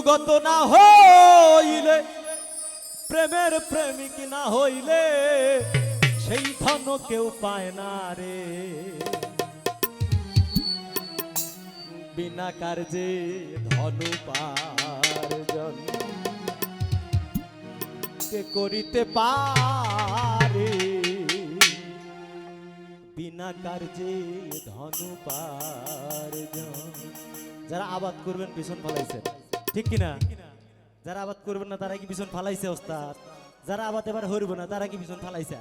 গুরুগত না হইলে, প্রেমের প্রেমিক না হইলে সেই ধন কেউ পায় না রে। বিনা কার্যে ধনু পার্জন কে করিতে পারে? বিনা কার্যে ধনু পার্জন যারা আবাদ করবেন, পিছন ফালাইছেন। ঠিক কিনা? যারা আবাদ করবেন না, তারা কি ভীষণ ফালাইছে, ওস্তাদ? যারা আবাদ এবার হরবে না, তারা কি ভীষণ ফালাইছে?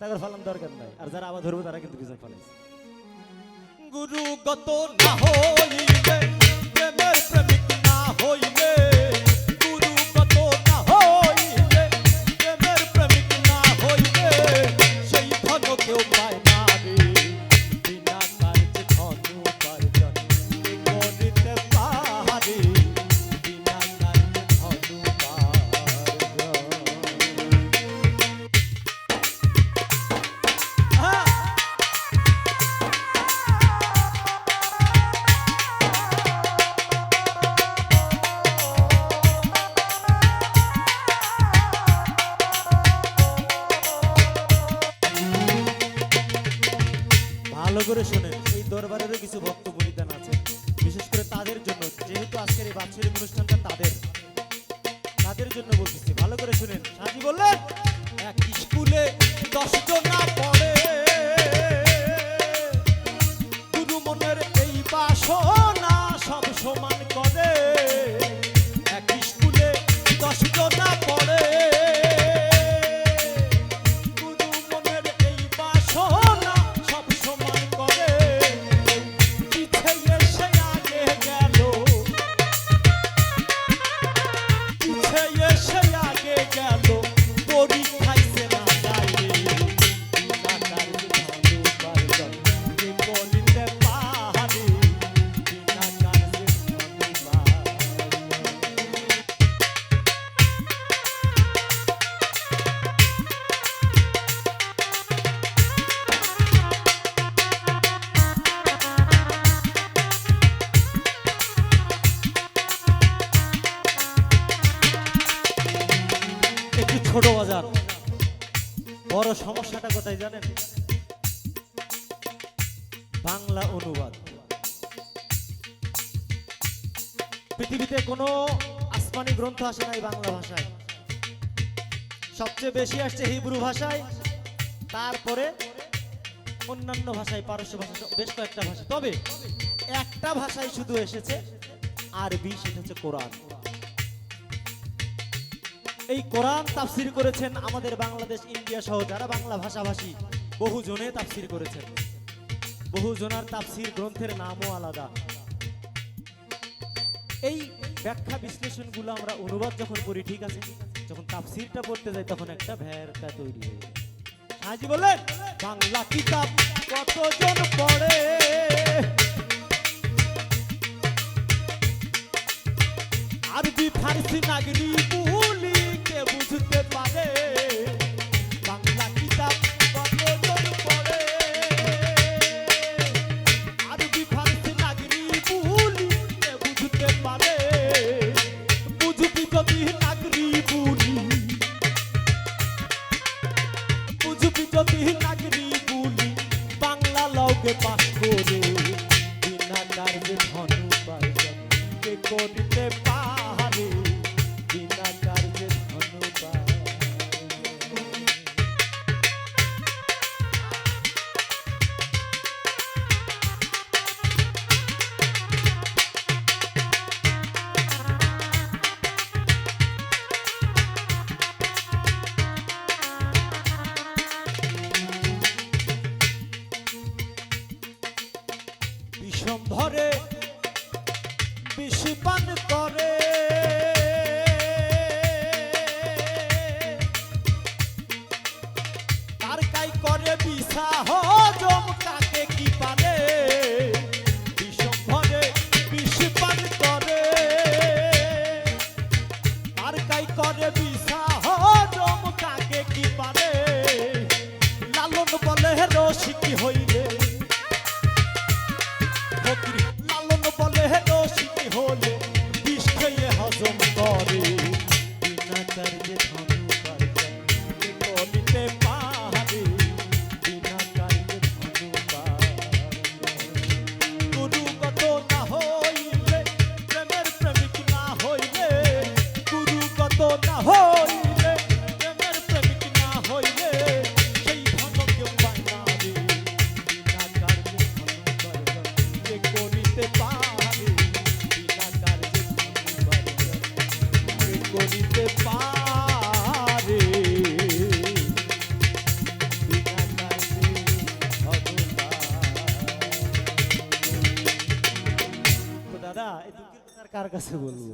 তাদের ফালান দরকার নাই। আর যারা আবাদ হরবে, তারা কিন্তু ভীষণ ফালাইছে। গুরু গত না হইলে, প্রেমের প্রেমিক না হইলে ভালো করে শোনেন, এই দরবারেরও কিছু ভক্ত বলিদান আছে। বিশেষ করে তাদের জন্য, যেহেতু আজকের এই বাৎসরিক অনুষ্ঠানটা তাদের। তাদের জন্য বলতেছি, ভালো করে শুনেন। সাজি বললেন? এক স্কুলে দশজন ছোট বাজার। বড় সমস্যাটা কোথায় জানেন? বাংলা অনুবাদ। পৃথিবীতে কোনো আসমানি গ্রন্থ আসে নাই বাংলা ভাষায়। সবচেয়ে বেশি আসছে হিব্রু ভাষায়, তারপরে অন্যান্য ভাষায়, পারস্য ভাষা বেশ কয়েকটা ভাষা তবে একটা ভাষায় শুধু এসেছে আরবি, সেটা হচ্ছে কোরআন। এই কোরআন তাফসির করেছেন আমাদের বাংলাদেশ, ইন্ডিয়া সহ যারা বাংলা ভাষাভাষী বহু জনে তাফসির করেছেন। বহু জনার তাফসির গ্রন্থের নামও আলাদা। এই ব্যাখ্যা বিশ্লেষণগুলো আমরা অনুবাদ যখন করি, ঠিক আছে? যখন তাফসিরটা পড়তে যাই, তখন একটা ভ্যারটা তৈরি হয়ে যায়। হাজি বলেন বাংলা কিতাব কতজন পড়ে? আরবি, ফার্সি, নাগরি কার্যে ধন উপার্জন কে করিতে পান করে। তার যে ধন কার কাছে বলব